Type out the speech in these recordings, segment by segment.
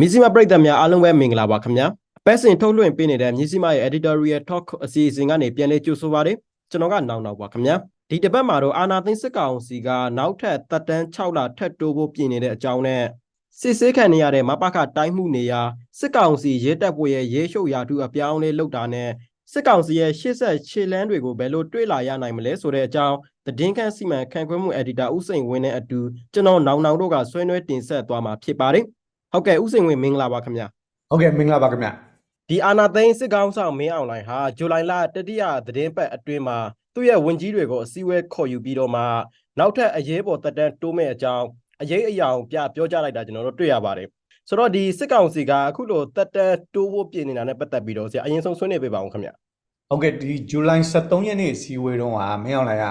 မြစီမပရိသတ်များအားလုံးပဲမင်္ဂလာပါခင်ဗျာအပတ်စဉ်ထုတ်လွှင့်ပေးနေတဲ့မြစီမရဲ့ editorial talk အစီအစဉ်ကနေပြန်လည်ကြိုဆိုပါရစေကျွန်တော်ကနောင်နောင်ပါခင်ဗျာဒီတစ်ပတ်မှာတော့အာနာသိန်းစစ်ကောင်စီကနောက်ထပ်သက်တမ်း6လထပ်တိုးဖို့ပြင်နေတဲ့အကြောင်းနဲ့စစ်ဆေးခံနေရတဲ့မပခတိုင်းမှုနေရာစစ်ကောင်စီရဲတပ်ဖွဲ့ရဲ့ရဲရှုပ်ရာထူးအပြောင်းအလဲလုပ်တာနဲ့စစ်ကောင်စီရဲ့ရှေ့ဆက်ခြေလန်းတွေကိုဘယ်လိုတွေ့လာရနိုင်မလဲဆိုတဲ့အကြောင်းသတင်းခန့်စီမံခန့်ခွဲမှု editor ဦးစိန်ဝင်းနဲ့အတူကျွန်တော်နောင်နောင်တို့ကဆွေးနွေးတင်ဆက်သွားမှာဖြစ်ပါတယ် ဟုတ်ကဲ့ဦးစိန်ဝင်းမင်္ဂလာပါခင်ဗျာဟုတ်ကဲ့မင်္ဂလာပါခင်ဗျဒီအာနာသိန်းစစ်ကောင်ဆောင်မင်းအောင်လှိုင်ဟာဇူလိုင်လတတိယသတင်းပတ်အတွင်းမှာသူ့ရဲ့ဝန်ကြီးတွေကိုအစည်းအဝေးခေါ်ယူပြီးတော့မှနောက်ထပ်အရေးပေါ်တက်တန်းတိုးမဲ့အကြောင်းအရေးအယောင်ပြပြောကြလိုက်တာကျွန်တော်တို့တွေ့ရပါတယ်ဆိုတော့ဒီစစ်ကောင်စီကအခုလိုတက်တန်းတိုးဖို့ပြင်နေတာနဲ့ပတ်သက်ပြီးတော့ဆရာအရင်ဆုံးဆွေးနွေးပေးပါဦးခင်ဗျဟုတ်ကဲ့ဒီဇူလိုင်23ရက်နေ့အစည်းအဝေးတုန်းကမင်းအောင်လှိုင်က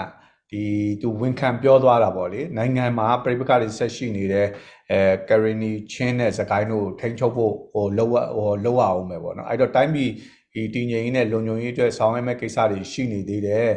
ဒီသူဝန်ခံပြောသွားတာပေါ့လေနိုင်ငံမှာပြည်ပကတွေဆက်ရှိနေတဲ့အဲကရီနီချင်းနဲ့စကိုင်းတို့ထိန်းချုပ်ဖို့ဟိုလောဟိုလောအောင်မယ်ပေါ့နော်အဲ့တော့တိုင်းပြည်ဒီတည်ငြိမ်ရေးနဲ့လုံခြုံရေးအတွက်ဆောင်ရွက်မဲ့ကိစ္စတွေရှိနေသေးတယ်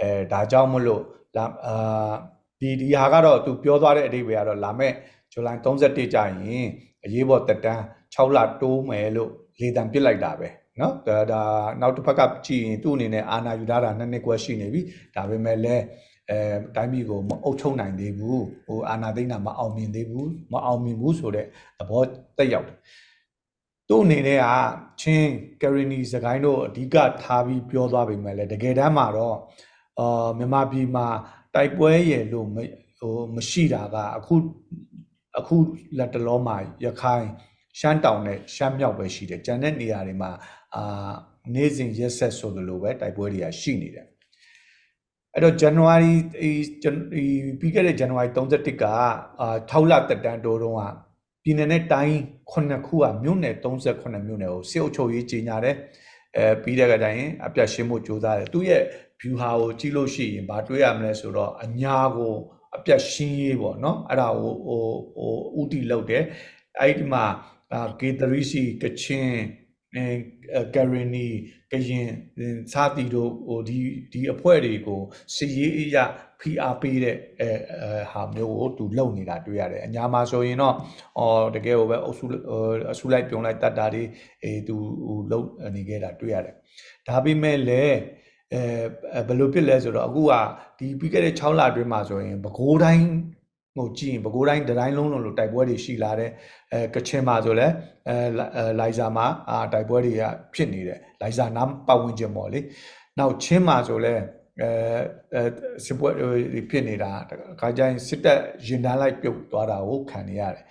အဲဒါကြောင့်မလို့လာအာဒီဒီဟာကတော့သူပြောသွားတဲ့အဓိပ္ပာယ်ကတော့လာမဲ့ဇူလိုင်31ကျရင်အရေးပေါ်တက်တန်း6လတိုးမယ်လို့လေတံပစ်လိုက်တာပဲနော်ဒါဒါနောက်တစ်ဖက်ကကြည့်ရင်သူ့အနေနဲ့အာနာယူထားတာနှစ်နှစ်ကွက်ရှိနေပြီဒါပေမဲ့လည်း အဲတိုင်းပြည်ကိုမအုပ်ချုပ်နိုင်သေးဘူးဟိုအာနာသိန်းတာမအောင်မြင်သေးဘူးမအောင်မြင်ဘူးဆိုတဲ့သဘောတက်ရောက်တယ်သူ့အနေနဲ့ကချင်းကရီနီစကိုင်းတို့အဓိကထားပြီးပြောသွားပေမဲ့လည်းတကယ်တမ်းမှာတော့အာမြန်မာပြည်မှာတိုက်ပွဲရယ်လို့မဟိုမရှိတာကအခုအခုလက်တလောမှာရခိုင်ရှမ်းတောင်နဲ့ရှမ်းမြောက်ပဲရှိတယ်။ကျန်တဲ့နေရာတွေမှာအာနေ့စဉ်ရက်ဆက်ဆိုသလိုပဲတိုက်ပွဲတွေကရှိနေတယ်။ အဲ့တော့ January ဒီဒီပြီးခဲ့တဲ့ January 31ကအာ6လတက်တန်းတိုးတုန်းကပြည်နယ်နဲ့တိုင်း9ခုကမြို့နယ်38မြို့နယ်ကိုစစ်အုပ်ချုပ်ရေးကြီးညာတယ်။အဲပြီးတဲ့ကတိုင်းအပြတ်ရှင်းဖို့ကြိုးစားတယ်။သူ့ရဲ့ view ဟာကိုကြည့်လို့ရှိရင်ဘာတွေးရမလဲဆိုတော့အညာကိုအပြတ်ရှင်းရေးပေါ့နော်။အဲ့ဒါကိုဟိုဟိုဥတီလောက်တယ်။အဲ့ဒီမှာအာ K3C ကချင် အဲကရီနီကရင်စာတီတို့ဟိုဒီဒီအဖွဲ့တွေကိုစီရေးအရဖိအားပေးတဲ့အဲဟာမျိုးကိုသူလုပ်နေတာတွေ့ရတယ်အညာမှာဆိုရင်တော့အော်တကယ်ကိုပဲအုပ်စုအစုလိုက်ပြုံလိုက်တတ်တာတွေအဲသူဟိုလုပ်နေခဲ့တာတွေ့ရတယ်ဒါပေမဲ့လည်းအဲဘယ်လိုဖြစ်လဲဆိုတော့အခုကဒီပြီးခဲ့တဲ့6လအတွင်းမှာဆိုရင်ပဲခူးတိုင်း ဟိုကြည့်ရင်ပဲခူးတိုင်းတိုင်းလုံးလုံးလို့တိုက်ပွဲတွေရှိလာတဲ့အဲကချင်မှာဆိုလဲအဲလိုင်ဇာမှာအာတိုက်ပွဲတွေကဖြစ်နေတယ်လိုင်ဇာနားပတ်ဝန်းကျင်ပေါ့လေနောက်ချင်းမှာဆိုလဲအဲအဲစစ်ပွဲတွေဖြစ်နေတာခါကျရင်စစ်တပ်ရင်တန်းလိုက်ပြုတ်သွားတာကိုခံနေရတယ်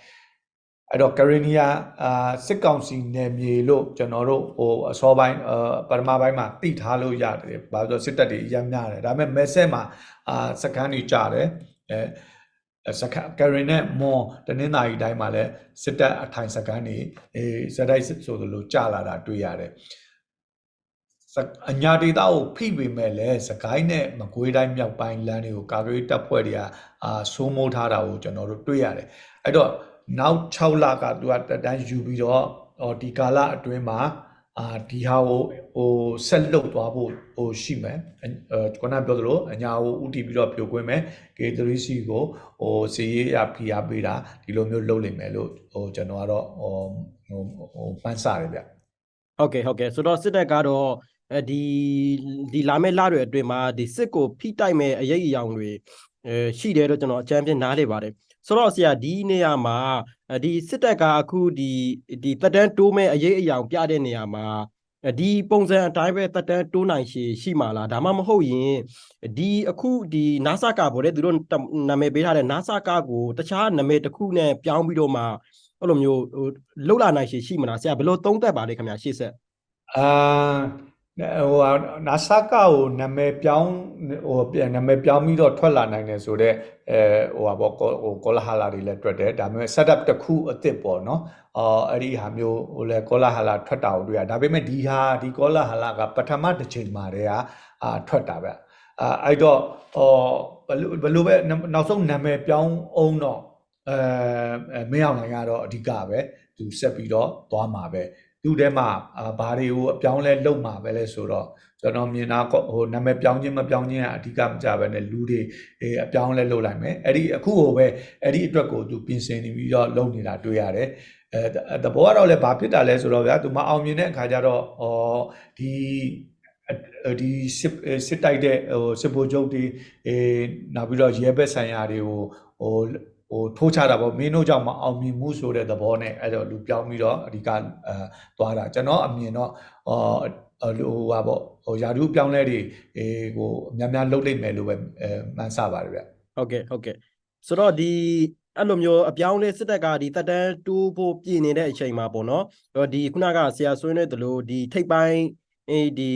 အဲ့တော့ကရီနီယာအာစစ်ကောင်စီနယ်မြေလို့ကျွန်တော်တို့ဟိုအစောပိုင်းအာပထမပိုင်းမှာတိထားလို့ရတယ်ဘာလို့ဆိုစစ်တပ်တွေအများများတယ်ဒါပေမဲ့မဲဆက်မှာအာစကန်တွေကြတယ်အဲ စကကရင်နဲ့မွန်တနင်္သာရီတိုင်းမှာလည်းစစ်တပ်အထိုင်စကန်တွေအဲစတိုက်ဆိုသလိုကြာလာတာတွေ့ရတယ်အညာဒေတာကိုဖိပေမဲ့လည်းစကိုင်းနဲ့မကွေးတိုင်းမြောက်ပိုင်းလမ်းတွေကိုကာကွယ်တပ်ဖွဲ့တွေကအာစိုးမိုးထားတာကိုကျွန်တော်တို့တွေ့ရတယ်အဲ့တော့နောက်6လကသူကတတန်းယူပြီးတော့ဒီကာလအတွင်းမှာ အာဒီဟာကိုဟိုဆက်လုပ်သွားဖို့ဟိုရှိမယ်အဲခုနပြောသလိုအညာကိုဥတီပြီးတော့ပြိုကွင်းမယ် K3C ကိုဟိုစီရေးရဖိအားပေးတာဒီလိုမျိုးလုပ်လိမ့်မယ်လို့ဟိုကျွန်တော်ကတော့ဟိုဟိုဟိုပန်းစားတယ်ဗျဟုတ်ကဲ့ဟုတ်ကဲ့ဆိုတော့စစ်တပ်ကတော့အဲဒီဒီလာမယ့်လတွေအတွင်းမှာဒီစစ်ကိုဖိတိုက်မဲ့အရေးအယောင်တွေအဲရှိတယ်လို့ကျွန်တော်အကြမ်းပြနားလေပါတယ် ဆိုတော့ဆရာဒီနေရာမှာဒီစစ်တပ်ကအခုဒီဒီတက်တန်းတိုးမဲ့အရေးအယောင်ပြတဲ့နေရာမှာဒီပုံစံအတိုင်းပဲတက်တန်းတိုးနိုင်ရှိရှိမှာလားဒါမှမဟုတ်ရင်ဒီအခုဒီ NASA ကပေါ့လေသူတို့နာမည်ပေးထားတဲ့ NASA ကကိုတခြားနာမည်တစ်ခုနဲ့ပြောင်းပြီးတော့မှအဲ့လိုမျိုးဟိုလှုပ်လာနိုင်ရှိရှိမလားဆရာဘယ်လိုသုံးသပ်ပါလဲခင်ဗျာရှေ့ဆက်အာ ဟိုနာဆာကာကိုနာမည်ပြောင်းဟိုပြန်နာမည်ပြောင်းပြီးတော့ထွက်လာနိုင်တယ်ဆိုတော့အဲဟိုဟာပေါ့ဟိုကောလာဟာလာတွေလည်းတွေ့တယ်ဒါပေမဲ့ setup တစ်ခုအစ်စ်ပေါ့နော်အော်အဲ့ဒီဟာမျိုးဟိုလေကောလာဟာလာထွက်တာကိုတွေ့ရဒါပေမဲ့ဒီဟာဒီကောလာဟာလာကပထမတစ်ချိန်မှာတည်းကအာထွက်တာပဲအာအဲ့တော့ဟောဘယ်လိုပဲနောက်ဆုံးနာမည်ပြောင်းအောင်တော့အဲမင်းအောင်နိုင်ကတော့အဓိကပဲသူဆက်ပြီးတော့သွားမှာပဲ သူ့ထဲမှာဘာတွေကိုအပြောင်းလဲလုပ်မှာပဲလဲဆိုတော့ကျွန်တော်မြင်တာဟိုနာမည်ပြောင်းခြင်းမပြောင်းခြင်းကအဓိကမကြပဲနဲ့လူတွေအပြောင်းလဲလုပ်လိုက်မယ်အဲ့ဒီအခုဟိုပဲအဲ့ဒီအတွက်ကိုသူပြင်ဆင်နေပြီးတော့လုပ်နေတာတွေ့ရတယ်အဲတဘောကတော့လည်းဘာဖြစ်တာလဲဆိုတော့ဗျာသူမအောင်မြင်တဲ့အခါကျတော့ဩဒီဒီစစ်စစ်တိုက်တဲ့ဟိုစစ်ဗိုလ်ချုပ်တွေအဲနောက်ပြီးတော့ရဲဘက်ဆိုင်ရာတွေကိုဟို ဟိုထိုးချတာပေါ့မင်းတို့ကြောင့်မအောင်မြင်မှုဆိုတဲ့သဘောနဲ့အဲ့တော့လူပြောင်းပြီးတော့အဓိကအဲသွားတာကျွန်တော်အမြင်တော့ဟိုဟိုဟာပေါ့ဟိုယာဒူးပြောင်းလဲတွေအေးဟိုအများများလှုပ်လိုက်မယ်လို့ပဲအဲမှန်းဆပါတယ်ဗျဟုတ်ကဲ့ဟုတ်ကဲ့ဆိုတော့ဒီအဲ့လိုမျိုးအပြောင်းလဲစစ်တပ်ကဒီတက်တန်းတူးဖို့ပြည်နေတဲ့အချိန်မှာပေါ့နော်အဲ့တော့ဒီခုနကဆရာဆွေးနွေးသလိုဒီထိပ်ပိုင်း အေးဒီ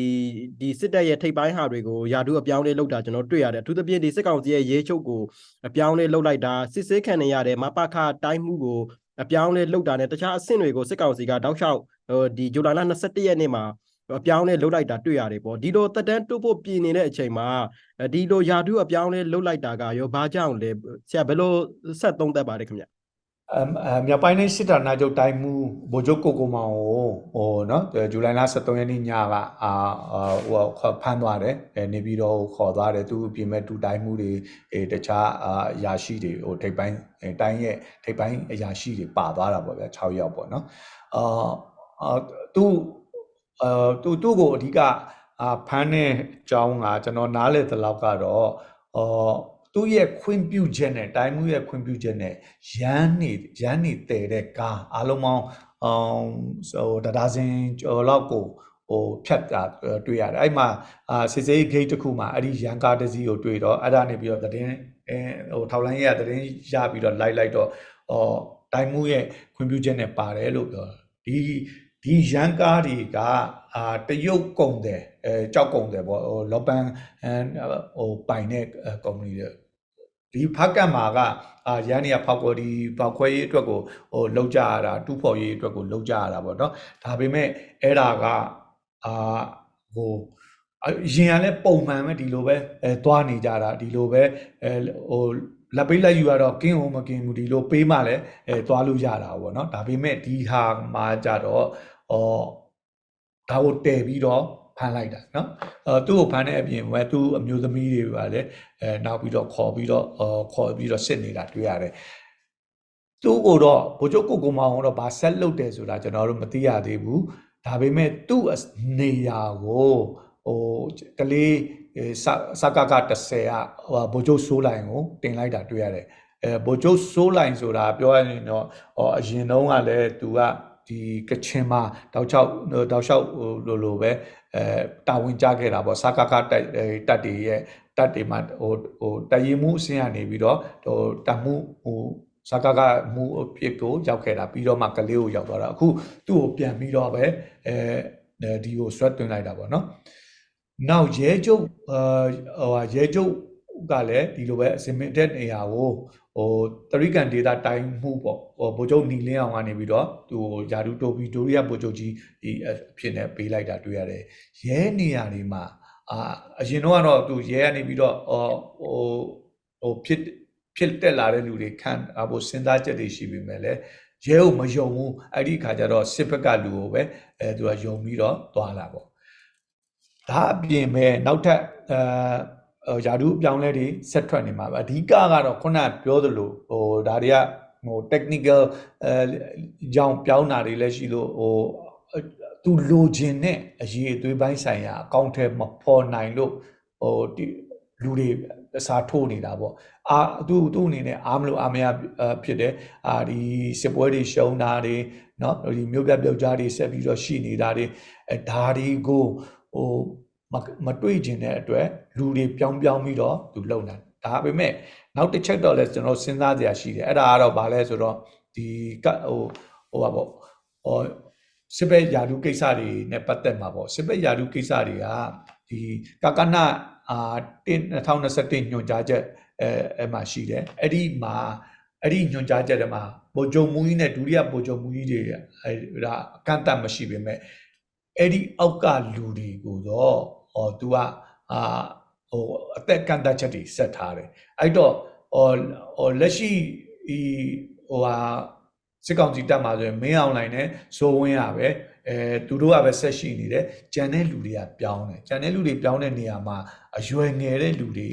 ဒီစစ်တပ်ရဲ့ထိပ်ပိုင်းဟာတွေကိုယာဒူးအပြောင်းလဲလုပ်တာကျွန်တော်တွေ့ရတယ်အထူးသဖြင့်ဒီစစ်ကောင်စီရဲ့ရေးချုပ်ကိုအပြောင်းလဲလုပ်လိုက်တာစစ်ဆေးခံနေရတဲ့မပခတိုင်းမှုကိုအပြောင်းလဲလုပ်တာနဲ့တခြားအဆင့်တွေကိုစစ်ကောင်စီကတောက်လျှောက်ဟိုဒီဇူလိုင်လ21ရက်နေ့မှာအပြောင်းလဲလုပ်လိုက်တာတွေ့ရတယ်ပေါ့ဒီလိုတက်တန်းတူးဖို့ပြည်နေတဲ့အချိန်မှာအဲဒီလိုယာတုအပြောင်းလဲလှုပ်လိုက်တာကရောဘာကြောင့်လဲဆရာဘယ်လိုဆက်သုံးသပ်ပါလဲခင်ဗျ အမ်အမ်မြောက်ပိုင်းនៃစစ်တာနာချုပ်တိုင်းမှုဗိုလ်ချုပ်ကိုကိုမောင်ကိုဟိုနော်ဇူလိုင်လ23ရက်နေ့ညကအာအာဟိုခေါ်ဖမ်းသွားတယ်အဲနေပြီးတော့ခေါ်သွားတယ်သူအပြင်မဲ့တူတိုင်းမှုတွေအဲတခြားအာအရာရှိတွေဟိုထိပ်ပိုင်းအဲတိုင်းရဲ့ထိပ်ပိုင်းအရာရှိတွေပါသွားတာပေါ့ဗျာ6ယောက်ပေါ့နော်အာအာသူအာသူသူ့ကိုအဓိကအာဖမ်းတဲ့အကြောင်းကကျွန်တော်နားလေတဲ့လောက်ကတော့အော် သူ့ရဲ့ခွင့်ပြုချက်နဲ့တိုင်းမှုရဲ့ခွင့်ပြုချက်နဲ့ရမ်းနေရမ်းနေတည်တဲ့ကားအားလုံးပေါင်းအောင်ဟိုတဒါစင်ကျော်လောက်ကိုဟိုဖြတ်တာတွေ့ရတယ်အဲ့မှာအာစစ်စေးဂိတ်တစ်ခုမှာအဲ့ဒီရန်ကားတစ်စီးကိုတွေ့တော့အဲ့ဒါနေပြီးတော့သတင်းအဲဟိုထောက်လိုင်းရဲ့သတင်းရပြီးတော့လိုက်လိုက်တော့ဟောတိုင်းမှုရဲ့ခွင့်ပြုချက်နဲ့ပါတယ်လို့ပြောဒီဒီရန်ကားတွေကအာတရုတ်ကုံတယ်အဲကြောက်ကုံတယ်ပေါ့ဟိုလောပန်ဟိုပိုင်တဲ့ကုမ္ပဏီတွေ ဒီဖက်ကတ်မှာကအာရန်နေရဖောက်ကိုဒီဖောက်ခွဲရေးအတွက်ကိုဟိုလောက်ကြရတာတူးဖော်ရေးအတွက်ကိုလောက်ကြရတာပေါ့နော်ဒါပေမဲ့အဲ့ဒါကအာဟိုအရင်ကလည်းပုံမှန်ပဲဒီလိုပဲအဲသွားနေကြတာဒီလိုပဲအဲဟိုလက်ပေးလက်ယူရတော့ကင်းဟိုမကင်းဘူးဒီလိုပေးမှလည်းအဲသွားလို့ရတာပေါ့နော်ဒါပေမဲ့ဒီဟာမှာကြတော့ဩဒါကိုတည်ပြီးတော့ ဖမ်းလိုက်တာနော်အဲသူ့ကိုဖမ်းတဲ့အပြင်မှာသူ့အမျိုးသမီးတွေပါလေအဲနောက်ပြီးတော့ခေါ်ပြီးတော့ခေါ်ပြီးတော့စစ်နေတာတွေ့ရတယ်သူ့ကိုတော့ဘိုးချုပ်ကိုကိုမောင်ကတော့ဗာဆက်လုပ်တယ်ဆိုတာကျွန်တော်တို့မသိရသေးဘူးဒါပေမဲ့သူ့နေရာကိုဟိုကလေးစကက30ကဟိုဘိုးချုပ်ဆိုးလိုင်ကိုတင်လိုက်တာတွေ့ရတယ်အဲဘိုးချုပ်ဆိုးလိုင်ဆိုတာပြောရရင်တော့အရင်တုန်းကလည်းသူက ဒီကချင်မှာတောက်ချောက်တောက်လျှောက်ဟိုလိုလိုပဲအဲတာဝန်ကြခဲ့တာပေါ့စကကတက်တက်တွေရဲ့တက်တွေမှာဟိုဟိုတရင်မှုအဆင့်ကနေပြီးတော့ဟိုတမှုဟိုစကကမှုအဖြစ်ကိုရောက်ခဲ့တာပြီးတော့မှကလေးကိုရောက်သွားတာအခုသူ့ကိုပြန်ပြီးတော့ပဲအဲဒီကိုဆွတ်သွင်းလိုက်တာပေါ့နော်နောက်ရဲကျုပ်အာဟိုရဲကျုပ် ကလည်းဒီလိုပဲအစင်မင်တဲ့နေရာကိုဟိုတရိကန်ဒေတာတိုင်းမှုပေါ့ဟိုဗိုလ်ချုပ်နီလင်းအောင်ကနေပြီးတော့သူဟိုယာဒူတိုပီဒိုရီယာဗိုလ်ချုပ်ကြီးဒီအဖြစ်နဲ့ပေးလိုက်တာတွေ့ရတယ်ရဲနေရာတွေမှာအာအရင်တော့ကတော့သူရဲကနေပြီးတော့ဟိုဟိုဖြစ်ဖြစ်တက်လာတဲ့လူတွေခံအဖို့စဉ်းစားချက်တွေရှိပြီမဲ့လေရဲကိုမယုံဘူးအဲ့ဒီခါကျတော့စစ်ဘက်ကလူကိုပဲအဲသူကယုံပြီးတော့သွားလာပေါ့ဒါအပြင်ပဲနောက်ထပ်အဲ ယာဒူအပြောင်းလဲတွေဆက်ထွက်နေမှာပါအဓိကကတော့ခုနပြောသလိုဟိုဒါတွေကဟို technical အဲကြောင့်ပြောင်းတာတွေလည်းရှိလို့ဟိုသူလိုချင်တဲ့အရေးအသွေးပိုင်းဆိုင်ရာအကောင့်ထဲမပေါ်နိုင်လို့ဟိုဒီလူတွေအစားထိုးနေတာပေါ့အာသူသူ့အနေနဲ့အားမလို့အားမရဖြစ်တယ်အာဒီစစ်ပွဲတွေရှုံးတာတွေเนาะဒီမြို့ပြပြောက်ကြားတွေဆက်ပြီးတော့ရှိနေတာတွေအဲဒါတွေကိုဟို မမတွေ့ကျင်တဲ့အတွက်လူတွေပြောင်းပြောင်းပြီးတော့သူလုံတာဒါပေမဲ့နောက်တစ်ချက်တော့လဲကျွန်တော်စဉ်းစားကြရရှိတယ်အဲ့ဒါကတော့ဘာလဲဆိုတော့ဒီကဟိုဟိုပါပေါ့ဟိုစစ်ဘက်ယာဒူကိစ္စတွေနဲ့ပတ်သက်မှာပေါ့စစ်ဘက်ယာဒူကိစ္စတွေကဒီကကနအာ2021ညွှန်ကြားချက်အဲအဲ့မှာရှိတယ်အဲ့ဒီမှာအဲ့ဒီညွှန်ကြားချက်တွေမှာဗိုလ်ချုပ်မူကြီးနဲ့ဒုတိယဗိုလ်ချုပ်မူကြီးတွေအဲဒါအကန့်အသတ်မရှိပေမဲ့အဲ့ဒီအောက်ကလူတွေကိုတော့ ဟော तू ကအာဟိုအသက်ကန့်သတ်ချက်တွေဆက်ထားတယ်အဲ့တော့ဟောဟိုလက်ရှိဒီဟိုဟာစစ်ကောင်စီတက်မှာဆိုရင်မင်းအောင်လိုင်းနဲ့ဇိုးဝင်းရပဲအဲသူတို့ကပဲဆက်ရှိနေတယ်ကြံတဲ့လူတွေကပြောင်းတယ်ကြံတဲ့လူတွေပြောင်းတဲ့နေရာမှာအရွယ်ငယ်တဲ့လူတွေ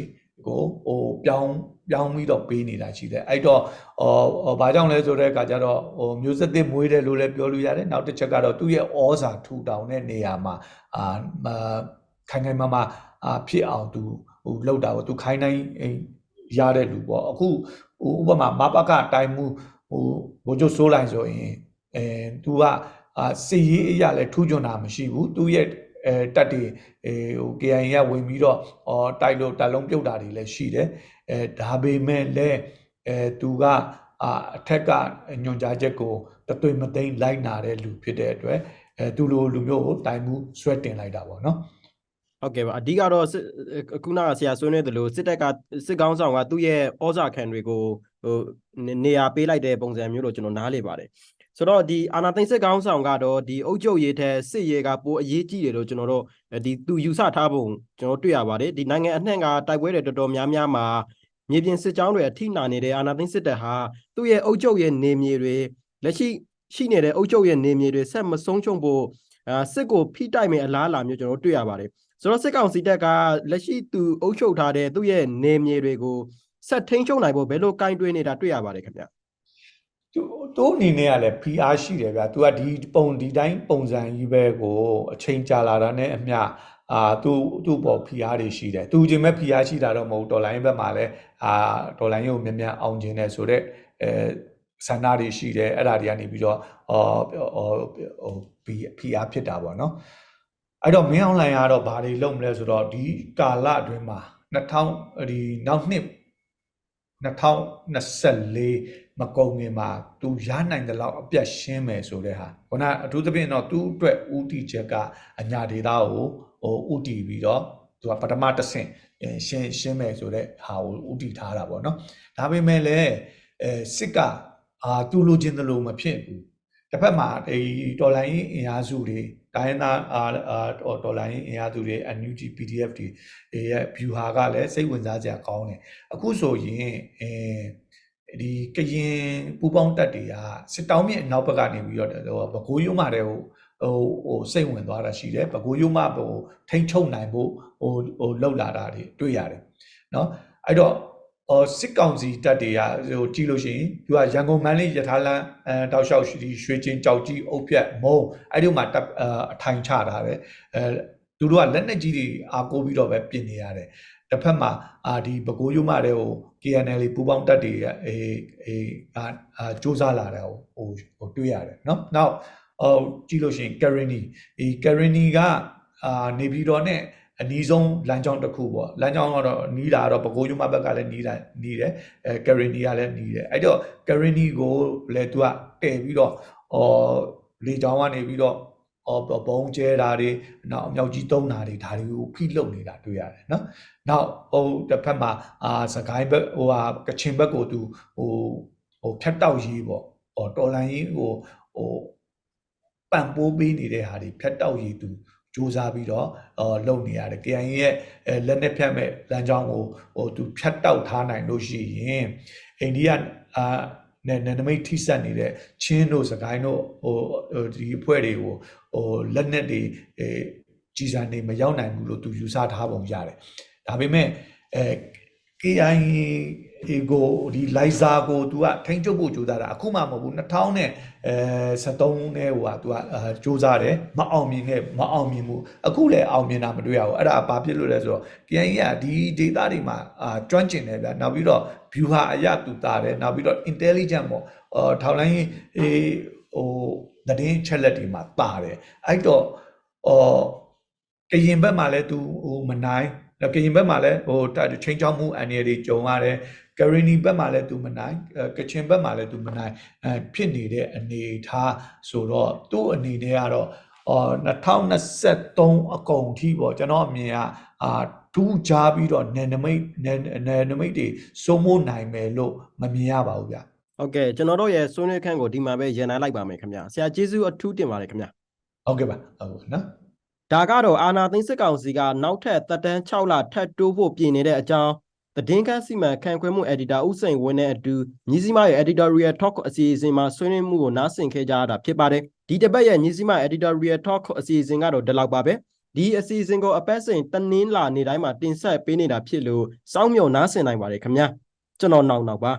ကိုဟိုပြောင်းပြောင်းပြီးတော့ပေးနေတာရှိတယ်အဲ့တော့ဟောဘာကြောင့်လဲဆိုတဲ့အခါကျတော့ဟိုမျိုးဆက်သစ်မွေးတယ်လို့လည်းပြောလို့ရတယ်နောက်တစ်ချက်ကတော့သူ့ရဲ့ဩဇာထူတောင်တဲ့နေရာမှာအာမ ခိုင်ခိုင်မာမာအာဖြစ်အောင်သူဟိုလောက်တာပေါ့သူခိုင်းတိုင်းရတဲ့လူပေါ့အခုဟိုဥပမာမပကတိုင်းမှုဟိုဘိုးကျဆိုးလိုက်ဆိုရင်အဲသူကအာစီရေးအရာလည်းထူးချွန်တာမရှိဘူးသူရဲ့အဲတက်တွေအဲဟို KIA ကဝင်ပြီးတော့အော်တိုက်လို့တက်လုံးပြုတ်တာတွေလည်းရှိတယ်အဲဒါပေမဲ့လည်းအဲသူကအာအထက်ကညွန်ကြားချက်ကိုတသွေမသိမ့်လိုက်နာတဲ့လူဖြစ်တဲ့အတွက်အဲသူလိုလူမျိုးကိုတိုင်မှုဆွဲတင်လိုက်တာပေါ့နော် ဟုတ်ကဲ့ပါအဓိကတော့စစ်ခုနကဆရာဆွေးနွေးသလိုစစ်တပ်ကစစ်ကောင်းဆောင်ကသူ့ရဲ့ဩဇာခံတွေကိုဟိုနေနေရာပေးလိုက်တဲ့ပုံစံမျိုးလို့ကျွန်တော်နားလေပါတယ်ဆိုတော့ဒီအာနာသိန်းစစ်ကောင်းဆောင်ကတော့ဒီအုပ်ချုပ်ရေးထဲစစ်ရေးကပိုအရေးကြီးတယ်လို့ကျွန်တော်တို့ဒီသူယူဆထားပုံကျွန်တော်တွေ့ရပါတယ်ဒီနိုင်ငံအနှံ့ကတိုက်ပွဲတွေတော်တော်များများမှာမြေပြင်စစ်ကြောင်းတွေအထိနာနေတဲ့အာနာသိန်းစစ်တပ်ဟာသူ့ရဲ့အုပ်ချုပ်ရေးနေမြေတွေလက်ရှိရှိနေတဲ့အုပ်ချုပ်ရေးနေမြေတွေဆက်မဆုံးရှုံးဖို့အာစစ်ကိုဖိတိုက်မယ့်အလားအလာမျိုးကျွန်တော်တို့တွေ့ရပါတယ် ဆိုတော့စစ်ကောင်စီတပ်ကလက်ရှိသူအုပ်ချုပ်ထားတဲ့သူ့ရဲ့နေမြေတွေကိုဆက်ထိန်းချုပ်နိုင်ဖို့ဘယ်လိုကင်တွယ်နေတာတွေ့ရပါတယ်ခင်ဗျာသူတို့အနေနဲ့ကလည်း PR ရှိတယ်ဗျာ။ तू ကဒီပုံဒီတိုင်းပုံစံကြီးပဲကိုအချိန်ကြာလာတာနဲ့အမျှအာသူသူ့ပေါ် PR တွေရှိတယ်။ तू ချင်းမဲ့ PR ရှိတာတော့မဟုတ်ဒေါ်လာရင်းဘက်မှာလည်းအာဒေါ်လာရင်းကိုမြန်မြန်အောင်ကျင်တယ်ဆိုတော့အဲဆန္ဒတွေရှိတယ်အဲ့ဒါတွေကနေပြီးတော့အော်ဟိုဟို PR ဖြစ်တာပေါ့နော်။ အဲ့တော့မင်းအောင်လိုင်ကတော့ဘာတွေလုပ်မလဲဆိုတော့ဒီကာလအတွင်းမှာ2000ဒီနောက်နှစ်2024မကုန်ခင်မှာသူရနိုင်တဲ့လောက်အပြတ်ရှင်းမယ်ဆိုတဲ့ဟာခုနအထူးသဖြင့်တော့သူ့အတွက်ဥတီချက်ကအညာဒေတာကိုဟိုဥတီပြီးတော့သူကပထမတစ်ဆင့်ရှင်းရှင်းမယ်ဆိုတဲ့ဟာကိုဥတီထားတာပေါ့နော်ဒါပေမဲ့လည်းအဲစစ်ကအာသူလိုချင်တယ်လို့မဖြစ်ဘူးတစ်ဖက်မှာဒီတော်လိုင်းအင်အားစုတွေ တိုင်းရင်းသားအာတော်လိုင်းအင်အားစုတွေ NUG PDF တွေရဲ့ view ဟာကလည်းစိတ်ဝင်စားစရာကောင်းတယ်အခုဆိုရင်အဲဒီကရင်ပူပေါင်းတက်တွေကစစ်တောင်းမြင့်အနောက်ဘက်ကနေပြီးတော့ဘကိုးရုံးမာတဲ့ဟိုဟိုဟိုစိတ်ဝင်သွားတာရှိတယ်ဘကိုးရုံးမဟိုထိမ့်ချုပ်နိုင်ဖို့ဟိုဟိုလှုပ်လာတာတွေတွေ့ရတယ်เนาะအဲ့တော့ အော်စစ်ကောင်စီတပ်တွေကဟိုကြည့်လို့ရှိရင်သူကရန်ကုန်မန်းလေးရထားလမ်းအဲတောက်လျှောက်ရှိရွှေချင်းကြောက်ကြီးအုပ်ဖြတ်မုံအဲ့ဒီမှာတပ်အထိုင်ချတာပဲအဲသူတို့ကလက်နက်ကြီးတွေအားကိုးပြီးတော့ပဲပြင်နေရတယ်တစ်ဖက်မှာအာဒီဘကိုးရုံးမတဲ့ဟို KNL ပူပေါင်းတက်တွေအေးအေးအာစ조사လာတယ်ဟိုဟိုတွေ့ရတယ်เนาะနောက်ဟိုကြည့်လို့ရှိရင် Kareni ဒီ Kareni ကအာနေပြည်တော်နဲ့ အနီးဆုံးလမ်းကြောင်းတစ်ခုပေါ့လမ်းကြောင်းကတော့နီးတာတော့ပဲခူးကျွမဘက်ကလည်းနီးတာနီးတယ်အဲကရီနီကလည်းနီးတယ်အဲ့တော့ကရီနီကိုလည်းသူကတည်ပြီးတော့အော်လေကြောင်းကနေပြီးတော့အော်ဘုံကျဲတာတွေနောက်အမြောက်ကြီးတုံးတာတွေဒါတွေကိုဖိလုတ်နေတာတွေ့ရတယ်နော်နောက်ဟိုတစ်ဖက်မှာအာစကိုင်းဘက်ဟိုဟာကချင်ဘက်ကိုသူဟိုဟိုဖြတ်တောက်ရေးပေါ့ဟောတော်လိုင်းရေးဟိုဟိုပန့်ပိုးပေးနေတဲ့ဟာတွေဖြတ်တောက်ရေးသူ စူးစမ်းပြီးတော့အော်လုပ်နေရတယ် KIA ရဲ့လက်နက်ဖြတ်မဲ့လမ်းကြောင်းကိုဟိုသူဖြတ်တောက်ထားနိုင်လို့ရှိရင်အိန္ဒိယအာနဲ့နနမိတ်ထိဆက်နေတဲ့ချင်းတို့စကိုင်းတို့ဟိုဒီအဖွဲ့တွေကိုဟိုလက်နက်တွေအဲကြီးစံနေမရောက်နိုင်ဘူးလို့သူယူဆထားပုံရတယ်ဒါပေမဲ့အဲ KIA ကိုဒီလိုက်ဇာကို तू ကထိန်းချုပ်ဖို့ကြိုးစားတာအခုမှမဟုတ်ဘူး2000နဲ့အဲ73နဲ့ဟိုက तू ကကြိုးစားတယ်မအောင်မြင်ခဲ့မအောင်မြင်ဘူးအခုလည်းအောင်မြင်တာမတွေ့ရဘူးအဲ့ဒါဘာဖြစ်လို့လဲဆိုတော့ KIA ကဒီ data တွေမှာအာကျွမ်းကျင်တယ်ဗျနောက်ပြီးတော့ view ဟာအရတူတာတယ်နောက်ပြီးတော့ intelligent ပေါ့အော်ထောက်လိုင်းအေးဟိုသတင်းချက်လက်တွေမှာတာတယ်အဲ့တော့အော်ကရင်ဘက်မှာလည်း तू ဟိုမနိုင်ကရင်ဘက်မှာလည်းဟိုချင်းချောင်းမှုအန်ရတွေကြုံရတယ် ကရီနီဘက်မှာလည်းသူမနိုင်ကချင်ဘက်မှာလည်းသူမနိုင်အဲဖြစ်နေတဲ့အနေထားဆိုတော့သူ့အနေနဲ့ကတော့အော်2023အကုန်ထိပေါ့ကျွန်တော်အမြင်ကအာဒူးကြပြီးတော့နယ်နမိတ်နယ်နမိတ်တွေစိုးမိုးနိုင်မယ်လို့မမြင်ရပါဘူးဗျဟုတ်ကဲ့ကျွန်တော်တို့ရဲ့ဆွေးနွေးခန်းကိုဒီမှာပဲရန်နိုင်လိုက်ပါမယ်ခင်ဗျာဆရာကျေးဇူးအထူးတင်ပါတယ်ခင်ဗျာဟုတ်ကဲ့ပါဟုတ်နော်ဒါကတော့အာနာသိန်းစစ်ကောင်စီကနောက်ထပ်သက်တမ်း6လထပ်တိုးဖို့ပြင်နေတဲ့အကြောင်း သတင်းခန်းစီမံခန့်ခွဲမှု editor ဦးစိန်ဝင်းနဲ့အတူညီစီမရဲ့ editorial talk အစီအစဉ်မှာဆွေးနွေးမှုကိုနားဆင်ခဲ့ကြရတာဖြစ်ပါတယ်ဒီတစ်ပတ်ရဲ့ညီစီမ editorial talk အစီအစဉ်ကတော့ဒီလောက်ပါပဲဒီအစီအစဉ်ကိုအပတ်စဉ်တနင်္လာနေ့တိုင်းမှာတင်ဆက်ပေးနေတာဖြစ်လို့စောင့်မျှော်နားဆင်နိုင်ပါတယ်ခင်ဗျာကျွန်တော်နောင်နောက်ပါ